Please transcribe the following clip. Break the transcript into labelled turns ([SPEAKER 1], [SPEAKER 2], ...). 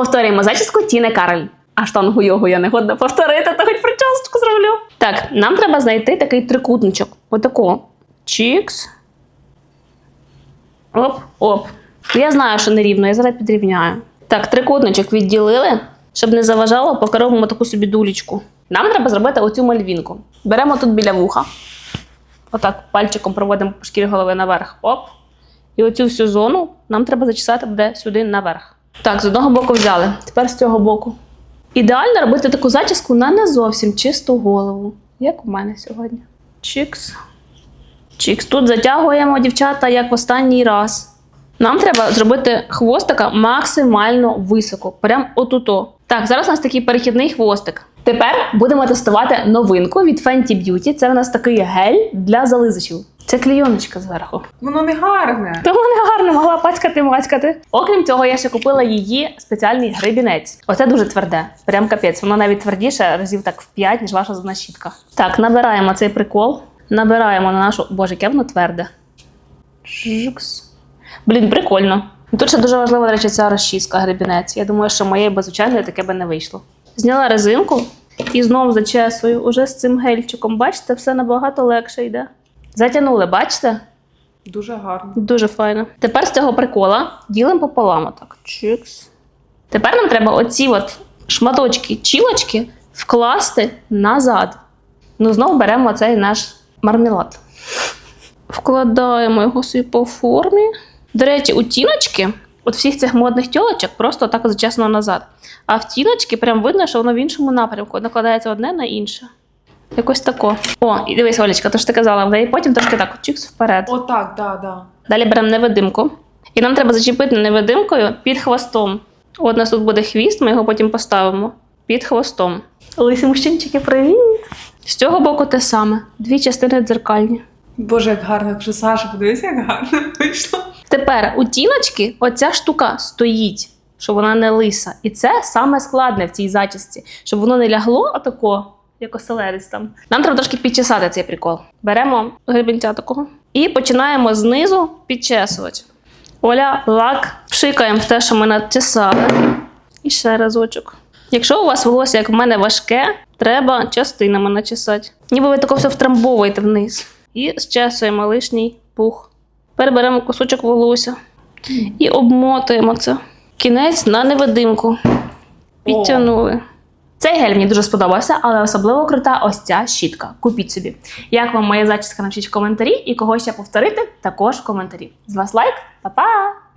[SPEAKER 1] Повторюємо зачіску Тіни Кароль. А штангу йогу я не годна повторити, то хоч причосочку зроблю. Так, нам треба знайти такий трикутничок. Отако. Чікс. Оп, оп. Я знаю, що нерівно, я зараз підрівняю. Так, трикутничок відділили, щоб не заважало, поки таку собі дулічку. Нам треба зробити оцю мальвінку. Беремо тут біля вуха. Отак пальчиком проводимо по шкірі голови наверх. Оп. І оцю всю зону нам треба зачесати буде сюди наверх. Так, з одного боку взяли. Тепер з цього боку. Ідеально робити таку зачіску на не зовсім чисту голову, як у мене сьогодні. Чікс. Чікс. Тут затягуємо дівчата як в останній раз. Нам треба зробити хвостика максимально високо, прям отуто. Так, зараз у нас такий перехідний хвостик. Тепер будемо тестувати новинку від Fenty Beauty. Це у нас такий гель для зализачів. Це клійоночка зверху.
[SPEAKER 2] Воно не гарне.
[SPEAKER 1] Тому не гарно могла пацькати мацькати. Окрім цього, я ще купила її спеціальний гребінець. Оце дуже тверде. Прям капець. Воно навіть твердіше разів так в 5, ніж ваша зубна щітка. Так, набираємо цей прикол. Набираємо на нашу. Боже, яке воно тверде. Жукс. Блін, прикольно. Тут ще дуже важлива, до речі, ця розчіска гребінець. Я думаю, що моєї без звичайної таке би не вийшло. Зняла резинку і знову зачесую. Уже з цим гельчиком. Бачите, все набагато легше йде. Затягнули, бачите?
[SPEAKER 2] Дуже гарно.
[SPEAKER 1] Дуже файно. Тепер з цього прикола ділимо пополам. Отак. Чикс. Тепер нам треба оці от шматочки чілочки вкласти назад. Ну, знову беремо цей наш мармелад. Вкладаємо його собі по формі. До речі, у тіночки, от всіх цих модних тьолочок, просто так зачесно назад. А в тіночки прям видно, що воно в іншому напрямку. Накладається одне на інше. Якось тако. О, і дивись, Олечка, то ж ти казала, в неї потім трошки так чікс вперед.
[SPEAKER 2] Отак, да, да.
[SPEAKER 1] Далі беремо невидимку. І нам треба зачепити невидимкою під хвостом. От у нас тут буде хвіст, ми його потім поставимо під хвостом. Лисі мужчинчики, привіт! З цього боку те саме. Дві частини дзеркальні.
[SPEAKER 2] Боже, як гарно, якщо Саша, подивися, як гарно вийшло.
[SPEAKER 1] Тепер у тіночки оця штука стоїть, щоб вона не лиса. І це саме складне в цій зачісці, щоб воно не лягло отако, як оселедець там. Нам треба трошки підчесати цей прикол. Беремо гребінця такого і починаємо знизу підчесувати. Оля, лак, пшикаємо в те, що ми начесали. І ще разочок. Якщо у вас волосся, як в мене, важке, треба частинами начесати. Ніби ви тако все втрамбовуєте вниз. І зчесуємо лишній пух. Тепер беремо кусочок волосся і обмотуємо це. Кінець на невидимку. Підтягнули. Цей гель мені дуже сподобався, але особливо крута ось ця щітка. Купіть собі. Як вам моя зачіска, напишіть в коментарі і кого ще повторити, також в коментарі. З вас лайк, па-па!